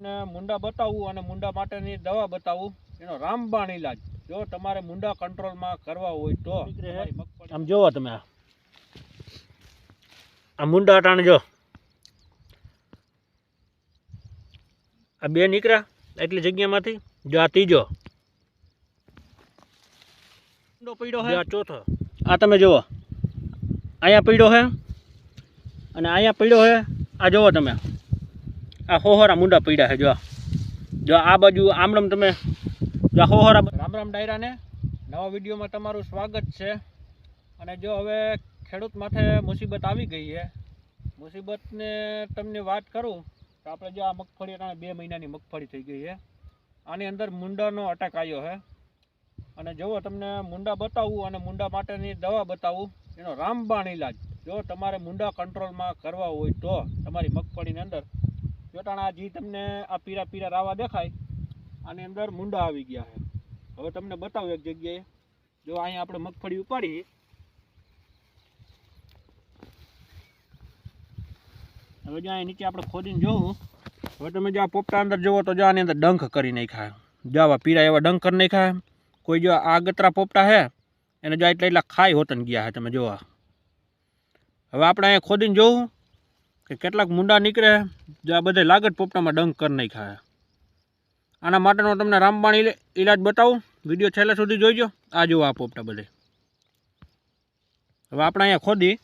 ને મુંડા બતાવવું અને મુંડા માટેની દવા બતાવવું એનો રામબાણ ઈલાજ. જો તમારે મુંડા કંટ્રોલમાં કરવા હોય તો આમ જોવો તમે આ. મુંડા અટાણે જો. આ બે નીકળ્યા એટલી જગ્યામાંથી. જો આ ત્રીજો. મુંડો પડ્યો જો આ ચોથો. આ તમે જુઓ અહીંયા પીડો હે? અને અહીંયા પીડો હે? આ જુઓ તમે. આ હોહરા મુંડા પડ્યા છે, જો જો આ બાજુ આમળમ તમે જો હોહરા રામ રામ ડાયરાને, નવા વિડીયોમાં તમારું સ્વાગત છે. અને જો હવે ખેડૂત માથે મુસીબત આવી ગઈ છે, મુસીબતને તમને વાત કરું તો આપણે જો આ મગફળી અટાણે બે મહિનાની મગફળી થઈ ગઈ છે. આની અંદર મુંડાનો અટેક આવ્યો છે. અને જુઓ તમને મુંડા બતાવવું અને મુંડા માટેની દવા બતાવવું એનો રામબાણ ઈલાજ. જો તમારે મુંડા કંટ્રોલમાં કરવા હોય તો તમારી મગફળીની અંદર જો તાણે આ જી તમને આ પીરા પીરા રાવા દેખાય. આની અંદર મુંડા આવી ગયા છે. હવે તમને બતાવું એક જગ્યાએ. જો અહીંયા આપણે મગફળી ઉપાડી હવે જો અહીંયા નીચે આપણે ખોદીને જોવું. હવે તમે જો પોપટા અંદર જુઓ તો જો આની અંદર ડંખ કરી નાખ્યા જો આવા પીરા એવા ડંખ કરી નાખ્યા કોઈ જો આ ગતરા પોપટા છે, એને જો એટલા એટલા ખાઈ હોતન ગયા છે, તમે જોવા. હવે આપણે અહીંયા ખોદીને જોવું. કે કેટલાક મુંડા નીકળે જો આ બધા લાગત પોપટામાં ડંખ કરી નાખ્યા આના માટેનો તમને રામબાણ ઇલાજ બતાવું. વીડિયો છેલ્લા સુધી જોઈજો. આ જુઓ આ પોપટા બધે. હવે આપણે અહીંયા ખોદી.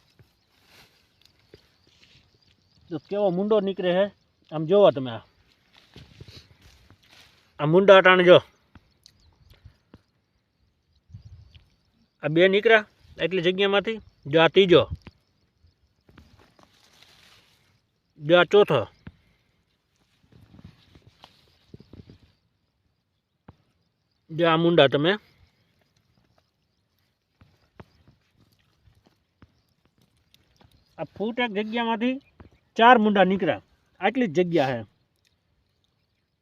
તો કેવો મુંડો નીકળે છે. આમ જોવો તમે આ. આ મુંડા અટાણે જો. આ બે નીકળ્યા એટલી જગ્યામાંથી. જો આ ત્રીજો. આ ચોથો. જો આ મુંડા તમે. આ ફૂટ એક જગ્યામાંથી ચાર મુંડા નીકળ્યા. આટલી જ જગ્યા છે.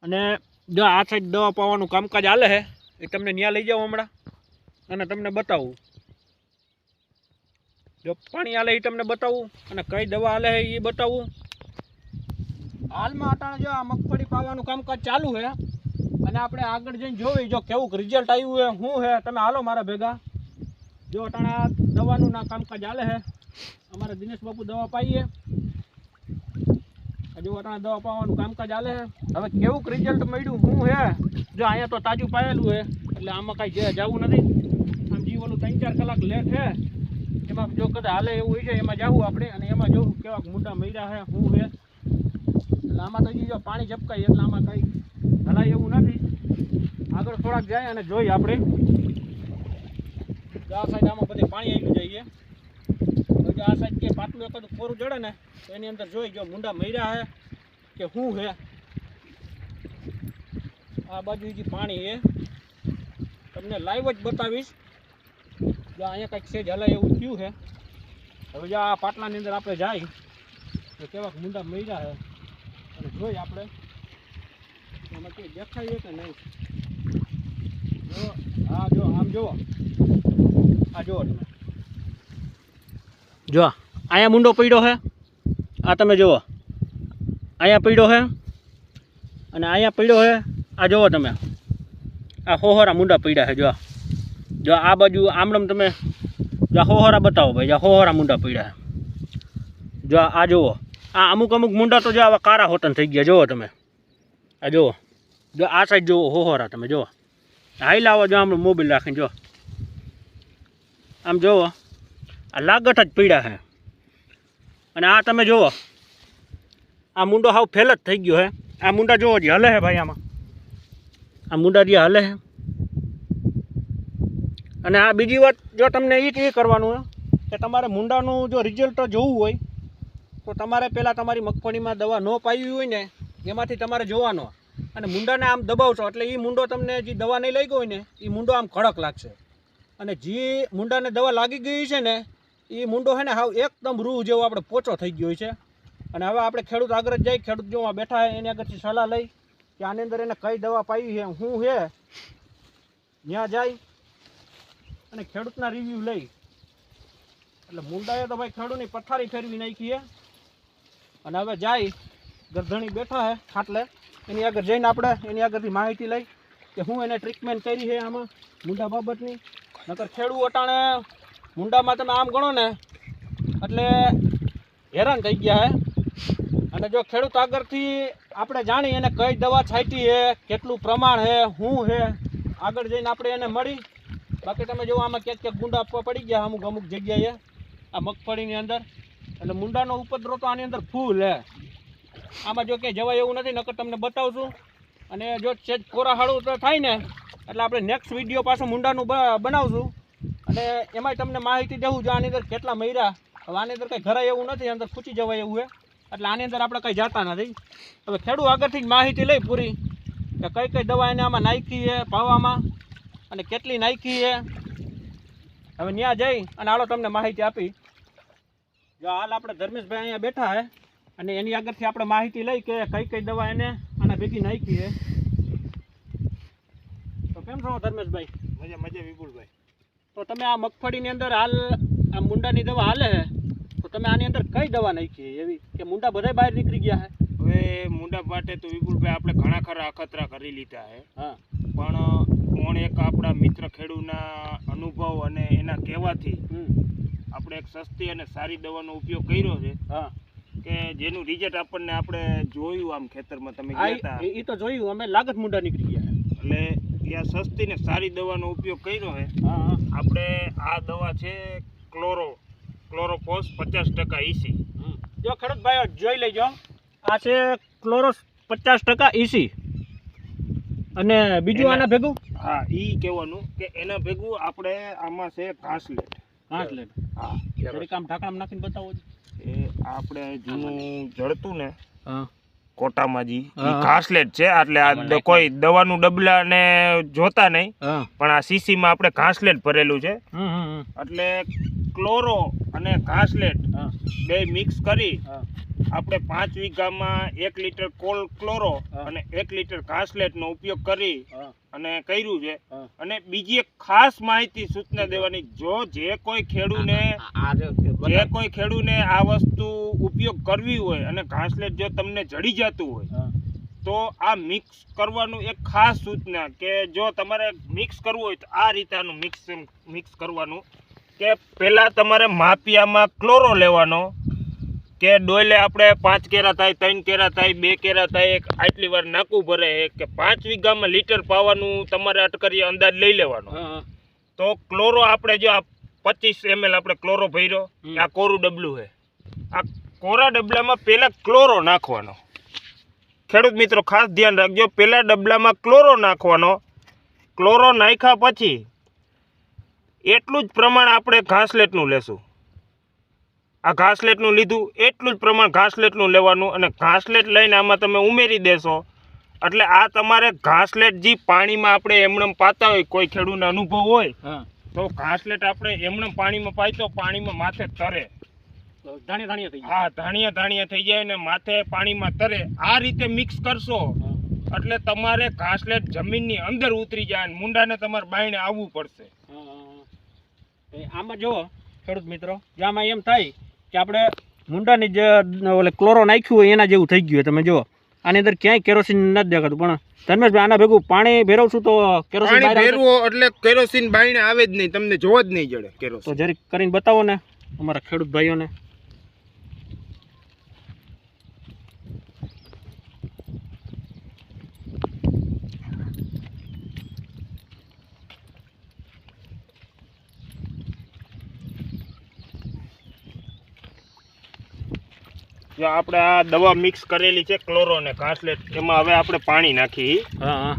અને જો આ સાઈડ દવા પાવાનું કામકાજ હાલે છે, એ તમને ત્યાં લઈ જાઉં હમણાં. અને તમને બતાવું. જો પાણી હાલે એ તમને બતાવું અને કઈ દવા હાલે છે એ બતાવું. હાલમાં અટાણે જો આ મગફળી પાવાનું કામકાજ ચાલુ છે, અને આપણે આગળ જઈને જોવી જો કેવું રિઝલ્ટ આવ્યું છે, શું છે, તમે હાલો મારા ભેગા. જો અટાણે દવાનું ના કામકાજ હાલે છે. અમારે દિનેશ બાપુ દવા પાઈએ. હજુ અટાણે દવા પાવાનું કામકાજ હાલે છે. હવે કેવું રિઝલ્ટ મળ્યું, શું છે? જો અહીંયા તો તાજું પાયેલું છે, એટલે આમાં કાંઈ જવું નથી. આમ જીવોનું ત્રણ ચાર કલાક લેટ છે. એમાં જો કદાચ હાલે એવું હોય છે, એમાં જવું આપણે, અને એમાં જોવું કેવા મોટા મૈરા છે, શું છે? એટલે આમાં તો જો પાણી ઝપકાય એટલે આમાં કંઈ હલાય એવું નથી. આગળ થોડાક જાય અને જોઈ આપણે. આ સાઈડ આમાં બધે પાણી આવી જઈએ તો આ સાઈડ કે પાટલું એક ખોરું જડે ને, તો એની અંદર જોઈ જો મુંડા મર્યા છે કે શું છે આ બાજુ જે પાણી છે તમને લાઈવ જ બતાવીશ. જો અહીંયા કંઈક સેજ હલાય એવું થયું છે હવે જો આ પાટલાની અંદર આપણે જાય, તો કેવાક મુંડા મર્યા છે અને જોઈ આપણે એમાં કંઈ દેખાય કે નહીં. જો હા જો, આમ જુઓ. આ જુઓ તમે. જો, અહીંયા મુંડો પડ્યો છે આ તમે જુઓ. અહીંયા પડ્યો છે અને અહીંયા પડ્યો છે આ જુઓ તમે. આ હોહરા મુંડા પડ્યા છે જો. જો, આ બાજુ આમડમ તમે, જો હોહરા બતાવો ભાઈ, જો હોહરા મુંડા પડ્યા છે જો, આ જુઓ. આ અમુક અમુક મુંડા તો જો આવા કારા હોતન થઈ ગયા. જુઓ તમે. આ જુઓ જો આ સાઈડ જુઓ હોહોરા તમે જુઓ હાઈ લાવો જો આમ મોબાઈલ રાખીને, જો. આમ જુઓ આ લાગટ જ પીડા છે અને આ તમે જુઓ આ મુંડો હાવ ફેલ જ થઈ ગયો હે. આ મુંડા જુઓ જે હલે હે ભાઈ આમાં. આ મુંડા જે હલે હે. અને આ બીજી વાત જો તમને એ કરવાનું છે કે તમારે મુંડાનું જો રિઝલ્ટ જોવું હોય તો તમારે પહેલાં તમારી મગફળીમાં દવા ન પાવી હોય ને, એમાંથી તમારે જોવાનો. અને મુંડાને આમ દબાવશો, એટલે એ મુંડો તમને જે દવા નહીં ગયો હોય ને એ મુંડો આમ કડક લાગશે. અને જે મુંડાને દવા લાગી ગઈ છે ને એ મુંડો છે ને હાવ એકદમ રૂ જેવો આપણે પોચો થઈ ગયો છે. અને હવે આપણે ખેડૂત આગળ જ જાય ખેડૂત જો બેઠા હોય એની આગળથી સલાહ લઈ કે આની અંદર એને કઈ દવા પાવી છે શું છે ત્યાં જાય અને ખેડૂતના રિવ્યૂ લઈ. એટલે મુંડાએ તો ભાઈ ખેડૂતની પથારી ફેરવી નાખી છે અને હવે જાય, ગરધણી બેઠા હે ખાટલે. એની આગળ જઈને આપણે એની આગળથી માહિતી લઈ કે હું એને ટ્રીટમેન્ટ કરી છે આમાં, મુંડા બાબતની. નકર ખેડૂ અટાણે મુંડામાં તમે આમ ગણો ને, એટલે હેરાન થઈ ગયા હે. અને જો ખેડૂત આગળથી આપણે જાણી એને કઈ દવા છાંટી છે કેટલું પ્રમાણ છે શું છે આગળ જઈને આપણે એને મળી. બાકી તમે જો આમાં ક્યાંક ક્યાંક ગુંડા પડી ગયા અમુક અમુક જગ્યાએ, આ મગફળીની અંદર. એટલે મુંડાનો ઉપદ્રવ તો આની અંદર ફૂલ હે. આમાં જો કે જવાય એવું નથી, નકર તમને બતાવશું. અને જો સેજ કોરાહાળું તો થાય ને, એટલે આપણે નેક્સ્ટ વીડિયો પાછું મુંડાનું બનાવશું. અને એમાંય તમને માહિતી દેવું જો આની અંદર કેટલા મહિરા હવે આની અંદર કંઈ ઘરાય એવું નથી અંદર ખૂચી જવાય એવું હે. એટલે આની અંદર આપણે કંઈ જાતા નથી. હવે ખેડૂત આગળથી જ માહિતી લઈ પૂરી કે કઈ કઈ દવા એને આમાં નાખી છે પાવામાં અને કેટલી નાખી છે. હવે ત્યાં જઈ અને હાલો તમને માહિતી આપી. જો હાલ આપણે ધર્મેશભાઈ અહીંયા બેઠા હે અને એની આગળથી આપણે માહિતી લઈ કે કઈ કઈ દવા એને આના ભેગી નાખી હે. તો કેમ છો ધર્મેશભાઈ? મજા મજા વિપુલભાઈ. તો તમે આ મગફળીની અંદર હાલ આ મુંડાની દવા હાલે હે? તો તમે આની અંદર કઈ દવા નાખી એવી? કે મુંડા બધાય બહાર નીકળી ગયા હે? હવે મુંડા માટે તો વિપુલભાઈ આપણે ઘણા ખરા અખતરા કરી લીધા હે. હા. પણ કોણ એક આપણા મિત્ર ખેડૂના અનુભવ અને એના કહેવાથી આપણે એક સસ્તી અને સારી દવાનો ઉપયોગ કર્યો છે હા. કે જેનું રિઝલ્ટ આપણને આપણે જોયું આમ ખેતરમાં તમે એ ગયા હતા તો જોયું અમે લાગત મુંડા નીકળી ગયા. એટલે ત્યાં સસ્તી ને સારી દવાનો ઉપયોગ કર્યો છે. આપણે આ દવા છે ક્લોરો ક્લોરોફોસ પચાસ ટકા ઈસી હમ. જો ખેડૂત ભાઈઓ જોઈ લેજો. આ છે ક્લોરોસ પચાસ ટકા ઈસી અને બીજું આના ભેગું? હા ઈ કહેવાનું કે એના ભેગું આપણે આમાં છે ઘાસલેટ ઘાસ હા જરીક આમ ઢાંકણામાં નાખીને બતાવો એ આપણે જૂનું જળતું ને હા. કોટામાં જી હા, હા. ઘાસલેટ છે એટલે આ કોઈ દવાનું ડબલા ને જોતા નહીં પણ આ સીસીમાં આપણે ઘાસલેટ ભરેલું છે. એટલે ક્લોરો અને ઘાસલેટ બે મિક્સ કરી આપણે પાંચ વીઘામાં એક લીટર કોલ ક્લોરો અને એક લીટર ઘાસલેટનો ઉપયોગ કરી અને કર્યું છે. અને બીજી એક ખાસ માહિતી સૂચના દેવાની જો જે કોઈ ખેડૂને જે કોઈ ખેડૂને આ વસ્તુ ઉપયોગ કરવી હોય અને ઘાસલેટ જો તમને જડી જતું હોય તો આ મિક્સ કરવાનું એક ખાસ સૂચના કે જો તમારે મિક્સ કરવું હોય તો આ રીતે આનું મિક્સ મિક્સ કરવાનું કે પહેલાં તમારે માપિયામાં ક્લોરો લેવાનો કે ડોયલે આપણે પાંચ કેરા થાય ત્રણ કેરા થાય બે કેરા થાય એક આટલી વાર નાકું ભરે કે પાંચ વીઘામાં લીટર પાવાનું તમારે અટકરી અંદાજ લઈ લેવાનો. તો ક્લોરો આપણે જો આ પચીસ એમએલ આપણે ક્લોરો ભર્યો આ કોરું ડબલું છે. આ કોરા ડબલામાં પહેલાં ક્લોરો નાખવાનો. ખેડૂત મિત્રો ખાસ ધ્યાન રાખજો પહેલાં ડબલામાં ક્લોરો નાખવાનો. ક્લોરો નાખ્યા પછી એટલું જ પ્રમાણ આપણે ઘાસલેટનું લેશું. આ ઘાસલેટનું લીધું એટલું જ પ્રમાણ ઘાસલેટનું લેવાનું અને ઘાસલેટ લઈને આમાં તમે ઉમેરી દેશો. એટલે આ તમારે ઘાસલેટ જે પાણીમાં આપણે એમણમ પાતા હોય કોઈ ખેડૂતનો અનુભવ હોય તો ઘાસલેટ આપણે એમણમ પાણીમાં પાય તો પાણીમાં માથે તરે. હા ધાણિયા ધાણિયા થઈ જાય ને માથે પાણીમાં તરે. આ રીતે મિક્સ કરશો એટલે તમારે ઘાસલેટ જમીનની અંદર ઉતરી જાય અને મુંડાને તમારે બાયણે આવવું પડશે. આમાં જુઓ ખેડૂત મિત્રો જો આમાં એમ થાય કે આપણે મુંડાની જે ઓલે ક્લોરો નાખ્યું હોય એના જેવું થઈ ગયું હોય. તમે જુઓ આની અંદર ક્યાંય કેરોસીન નથી દેખાતું. પણ ધર્મેશભાઈ આના ભેગું પાણી ભેરવશું તો કેરોસીન? ભેરવો એટલે કેરોસીન બાઈને આવે જ નહીં. તમને જોવા જ નહીં જડે તો કેરોસીન જરીક કરીને બતાવો ને અમારા ખેડૂત ભાઈઓને. જો આપણે આ દવા મિક્સ કરેલી છે ક્લોરો ને ઘાસલેટ એમાં હવે આપણે પાણી નાખી. હા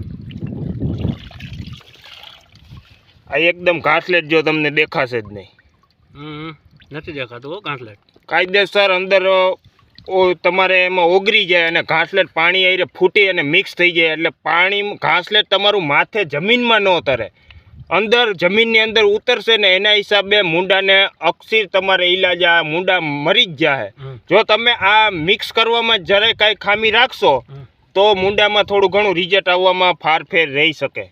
આ એકદમ ઘાસલેટ જો તમને દેખાશે જ નહીં. હમ નથી દેખાતું હો કાસલેટ કાયદેસર અંદર ઓ તમારે એમાં ઓગળી જાય અને ઘાસલેટ પાણી આવીને ફૂટી અને મિક્સ થઈ જાય એટલે પાણી ઘાસલેટ તમારું માથે જમીનમાં ન તરે. અંદર જમીનની અંદર ઉતરશે ને એના હિસાબે મૂંડાને અક્ષીર તમારે ઈલાજ આ મૂંડા મરી જ જાય જો તમે આ મિક્સ કરવામાં જરાય કાંઈ ખામી રાખશો તો મૂંડામાં થોડું ઘણું રિઝલ્ટ આવવામાં ફારફેર રહી શકે.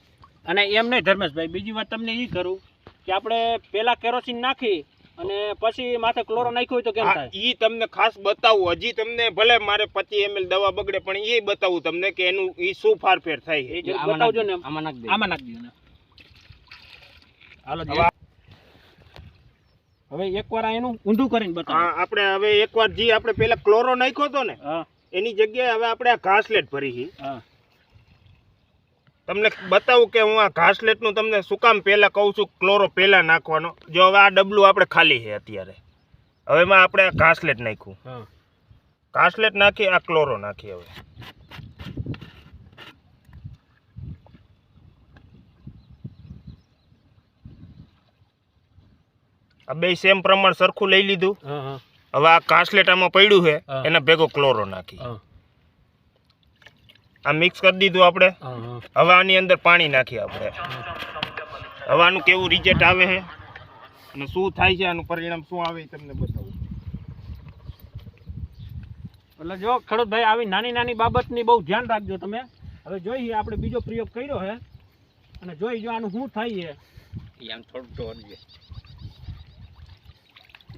અને એમ નહીં ધર્મેશભાઈ બીજી વાત તમને એ કરું કે આપણે પહેલાં કેરોસીન નાખી અને પછી માથે ક્લોરો નાખ્યો હોય તો કેમ થાય? ઈ તમને ખાસ બતાવું. હજી તમને ભલે મારે પચીસ ml દવા બગડે પણ એ બતાવું તમને કે એનું ઈ શું ફારફેર થાય છે. બતાવજો ને આમાં નાખ દે. આમાં નાખી દો હાલો હવે એકવાર એનું ઊંધું કરીને બતાવો. આપણે હવે એકવાર જી આપણે પેલા ક્લોરો નાખ્યો હતો ને એની જગ્યાએ હવે આપણે આ ઘાસલેટ ભરી છે તમને બતાવું કે હું આ ઘાસલેટનું તમને શું કામ પહેલાં કહું છું ક્લોરો પહેલાં નાખવાનો. જો હવે આ ડબલું આપણે ખાલી છે અત્યારે. હવે એમાં આપણે આ ઘાસલેટ નાખ્યું. ઘાસલેટ નાખી આ ક્લોરો નાખી હવે. આ બે સેમ પ્રમાણ સરખું લઈ લીધું. હવે આ કાસલેટામાં પડ્યું છે એને ભેગો ક્લોરો નાખી. આ મિક્સ કરી દીધું આપણે. હવે આની અંદર પાણી નાખીએ આપણે. હવે આનું કેવું રિઝલ્ટ આવે છે? અને શું થાય છે? આનું પરિણામ શું આવે તમને બતાવું. એટલે જો ખેડૂતભાઈ આવી નાની નાની બાબતની બહુ ધ્યાન રાખજો તમે. હવે જોઈએ આપણે બીજો પ્રયોગ કર્યો છે. અને જોઈ જો આનું શું થાય છે. એમ આમ થોડું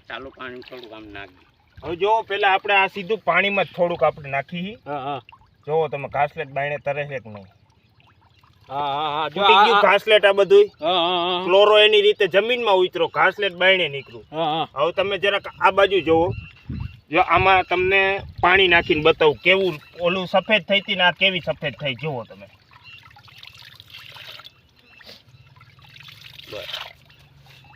ચાલુ પાણી થોડુંક આમ નાખી. હવે જો પેલા આપણે આ સીધું પાણીમાં જ થોડુંક આપણે નાખી હા હા. જોવો તમે ઘાસલેટ બાયણે તરે છે કે નહીં? હા હા હા. જો તૂટી આ- ઘાસલેટ બધું હા હા હા ક્લોરો એની રીતે જમીનમાં ઉતરો ઘાસલેટ બાયણે હા હવે તમે જરાક આ બાજુ જોવો જો આમાં તમને પાણી નાખીને બતાવું કેવું ઓલું સફેદ થઈ હતી ને આ કેવી સફેદ થઈ જુઓ તમે.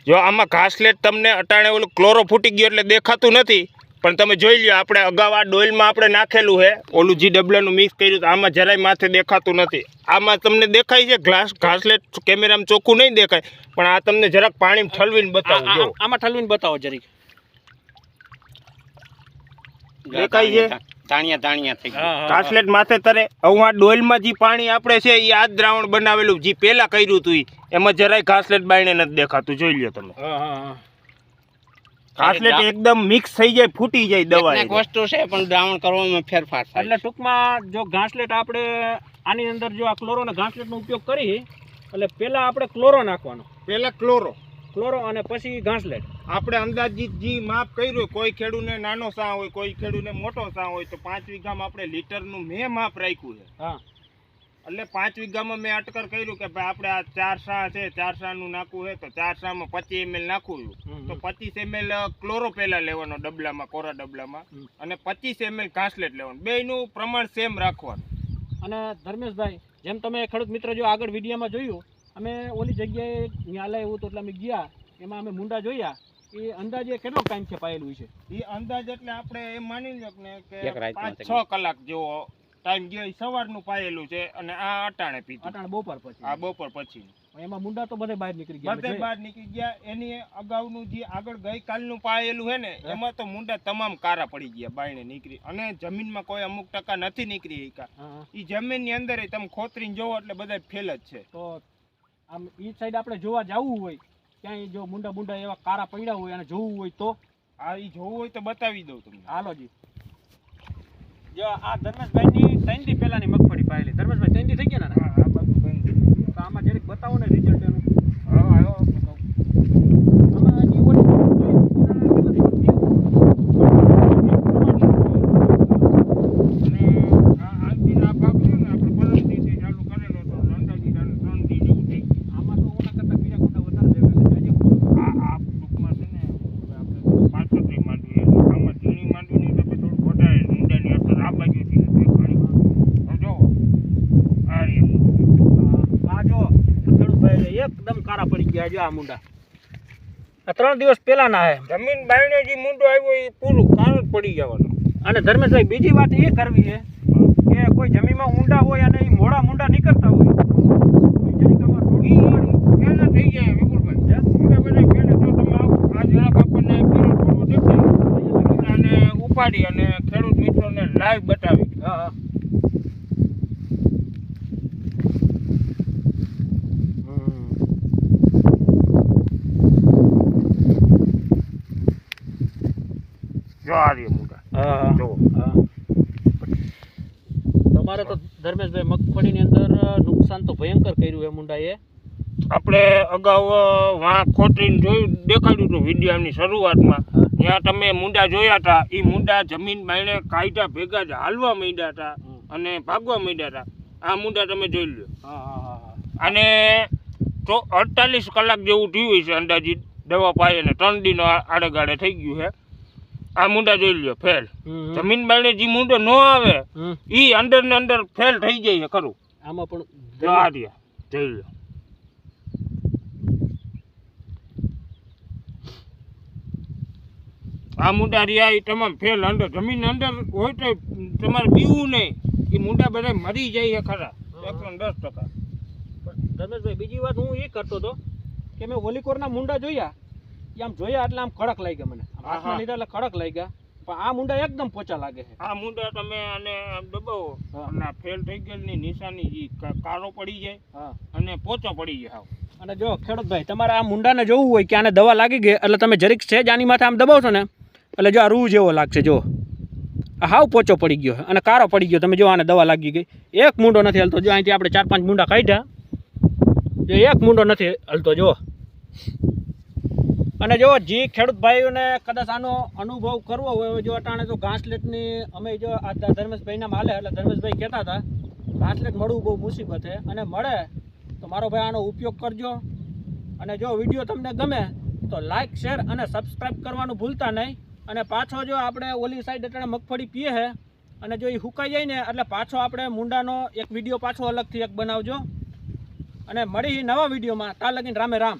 જો આમાં ઘાસલેટ તમને અટાણે ઓલું ક્લોરો ફૂટી ગયો એટલે દેખાતું નથી પણ તમે જોઈ લ્યો આપણે અગાઉ આ ડોઇલમાં આપણે નાખેલું છે ઓલું જી ડબલાનું મિક્સ કર્યું તો આમાં જરાય માથે દેખાતું નથી. આમાં તમને દેખાય છે ગ્લાસ ઘાસલેટ કેમેરામાં ચોખ્ખું નહીં દેખાય પણ આ તમને જરાક પાણી ઠલવીને બતાવો જો. આમાં ઠલવીને બતાવો જરીક. દેખાય છે? તાણિયા તાણિયા થઈ ગયા. હા, હા, હા. ઘાસલેટ માથે તરે હવે આ ડોલમાં જે પાણી આપણે છે એ આ દ્રાવણ બનાવેલું જે પેલા કર્યું હતું ઈ, એમાં જરાય ઘાસલેટ બાયણે નથી દેખાતું. જોઈ લો તમે. હા હા હા. ઘાસલેટ એકદમ મિક્સ થઈ જાય ફૂટી જાય દવા એક વસ્તુ છે પણ દ્રાવણ કરવામાં ફેરફાર થાય. એટલે ટૂંકમાં જો ઘાસલેટ આપણે આની અંદર જો આ ક્લોરો અને ઘાસલેટનો ઉપયોગ કરી એટલે પહેલા આપણે ક્લોરો નાખવાનો. પેલા ક્લોરો ક્લોરો અને પછી ઘાસલેટ. આપણે અંદાજિત જે માપ કર્યું હોય, કોઈ ખેડૂને નાનો સા હોય કોઈ ખેડૂને મોટો સા હોય તો પાંચ વીઘામાં આપણે લીટરનું મેં માપ રાખ્યું છે. હા. એટલે પાંચ વીઘામાં મેં અટકર કર્યું કે ભાઈ આપણે આ ચાર સા છે ચાર સાનું નાખવું છે તો ચાર સામાં પચીસ એમએલ નાખવું તો પચીસ એમએલ ક્લોરો પહેલા લેવાનો ડબલામાં કોરા ડબલામાં. અને પચીસ એમએલ ઘાસલેટ લેવાનું. બેયનું પ્રમાણ સેમ રાખવાનું. અને ધર્મેશભાઈ જેમ તમે ખેડૂત મિત્ર જો આગળ વિડીયોમાં જોયું અમે ઓલી જગ્યાએ ન્યાલય એવું તો એટલે અમે ગયા એમાં અમે મુંડા જોયા. એ અંદાજે કેટલો ટાઈમ છે પાયેલું છે? એ અંદાજ એટલે આપણે એમ માની લો કે પાંચ છ કલાક જેવો ટાઈમ ગયો સવારનું પાયેલું છે અને આ અટાણે પીધું. અટાણે બપોર પછી. આ બપોર પછી. એમાં મુંડા તો બધે બહાર નીકળી ગયા બધે બહાર નીકળી ગયા. એની અગાઉનું જે આગળ ગઈકાલનું પાયેલું હે ને એમાં તો મુંડા તમામ કારા પડી ગયા બાયણે નીકળી. અને જમીનમાં કોઈ અમુક ટકા નથી નીકળી એકા હા. જમીનની અંદર તમે ખોતરીને જોવો એટલે બધા ફેલ જ છે. તો આમ ઈ સાઈડ આપણે જોવા જવું હોય ક્યાંય જો મુંડા મુંડા એવા કારા પડ્યા હોય અને જોવું હોય તો? આ ઈ જોવું હોય તો બતાવી દઉં તમને. હાલો જી. જો આ ધર્મેશભાઈની ત્રણ દી પહેલાની મગફળી પાયેલી ધર્મેશભાઈ ત્રણ દી થઈ ગયા ને હા આ બધું બંધ થઈ ગયું. તો આમાં જરીક બતાવો ને રિઝલ્ટ એનું હા આવ્યો બતાવું. આમાં હજી ઓલી જોયું, એના કેટલાથી અને આ આજથી આ ભાગ રહ્યો ને આપણે પરમ દિવસે ચાલુ કરેલો હતો અંદાજિત આને ત્રણ દી જેવું થઈ ગયું. આમાં તો ઓલા કરતાં બીજા ખોટા વધારે દેખાય છે. આજે આ આ ટૂંકમાં છે ને આપણે પાછળથી માંડવી એટલે આમાં ઝીણી માંડવીની તો થોડું વધારે ઊંડાની અસર આ બાજુથી નથી દેખાણી. હવે જો આ રહ્યું. આ જો ખેડૂતભાઈ કારા પડી ગયા જો આ મુંડા. આ ત્રણ દિવસ પહેલાના હે જમીન બાયણે જે મુંડો આવ્યો એ પૂરું કાળ પડી જવાનો અને ધર્મેશભાઈ બીજી વાત એ કરવી છે કે કોઈ જમીનમાં ઊંડા હોય અને એ મોડા મુંડા નીકળતા હોય થઈ જાય વિપુલભાઈ. ઉપાડી અને ખેડૂત મિત્રોને લાઈવ બતાવી. હા. જો આ જો. હા. તમારે તો ધર્મેશભાઈ મગફળીની અંદર નુકસાન તો ભયંકર કર્યું એ મુંડાએ. આપણે અગાઉ વાં ખોતરીને જોયું દેખાડ્યું હતું વિડીયાની શરૂઆતમાં. ત્યાં તમે મુંડા જોયા હતા એ મુંડા જમીન બાયણે કાયદા ભેગા જ હાલવા માંડ્યા હતા અને ભાગવા માંડ્યા હતા. આ મુંડા તમે જોઈ લો અને તો અડતાલીસ કલાક જેવું થયું છે અંદાજિત દવા પાય અને ત્રણ દિન આડેગાડે થઈ ગયું છે આ મુંડા જોઈ લ્યો ફેલ. જમીન બાળે જે મુંડો ન આવે ઈ અંદર ને અંદર ફેલ થઈ જાય ખરું. આમાં પણ આ રહ્યા જોઈ લો આ મુંડા રહ્યા એ તમામ ફેલ અંદર જમીન અંદર હોય તો તમારે બીવું નહીં. એ મુંડા બધા મરી જાય ખરા એકસો દસ ટકા. રમેશભાઈ બીજી વાત હું એ કરતો હતો કે મેં ઓલીકોરના મુંડા જોયા આમ જોયા એટલે આમ કડક લાગ્યા મને. હાથમાં લીધા એટલે કડક લાગ્યા પણ આ મુંડા એકદમ પોચા લાગે છે. આ મુંડા તમે આને આમ દબાવો અને ફેલ થઈ ગયેલની નિશાની ઈ કા- કાળો પડી જાય હા. અને પોચો પડી જાય હાવ. અને જો ખેડૂતભાઈ તમારે આ મુંડાને જોવું હોય કે આને દવા લાગી ગઈ એટલે તમે જરીક છે આની માથે આમ દબાવશો ને એટલે જો આ રૂ જેવો લાગશે જો. આ હાવ પોચો પડી ગયો અને કારો પડી ગયો તમે જો આને દવા લાગી ગઈ. એક મુંડો નથી હલતો જો અહીંથી આપણે ચાર પાંચ મુંડા કાઢ્યા. જો એક મુંડો નથી હલતો જો. અને જો જે ખેડૂત ભાઈઓને કદાચ આનો અનુભવ કરવો હોય જો અટાણે તો ઘાસલેટની અમે જો આ ધર્મેશભાઈના માલે, એટલે ધર્મેશભાઈ કહેતા હતા, ઘાસલેટ મળવું બહુ મુસીબત છે અને મળે તો મારો ભાઈ આનો ઉપયોગ કરજો. અને જો વીડિયો તમને ગમે તો લાઇક શેર અને સબસ્ક્રાઈબ કરવાનું ભૂલતા નહીં. અને પાછો જો આપણે ઓલી સાઈડ અટાણે મગફળી પીએ છે, અને જો એ હુકાઈ જાય ને, એટલે પાછો આપણે મુંડાનો એક વીડિયો પાછો અલગથી એક બનાવજો. અને મળી નવા વિડીયોમાં. તા લગીને રામે રામ.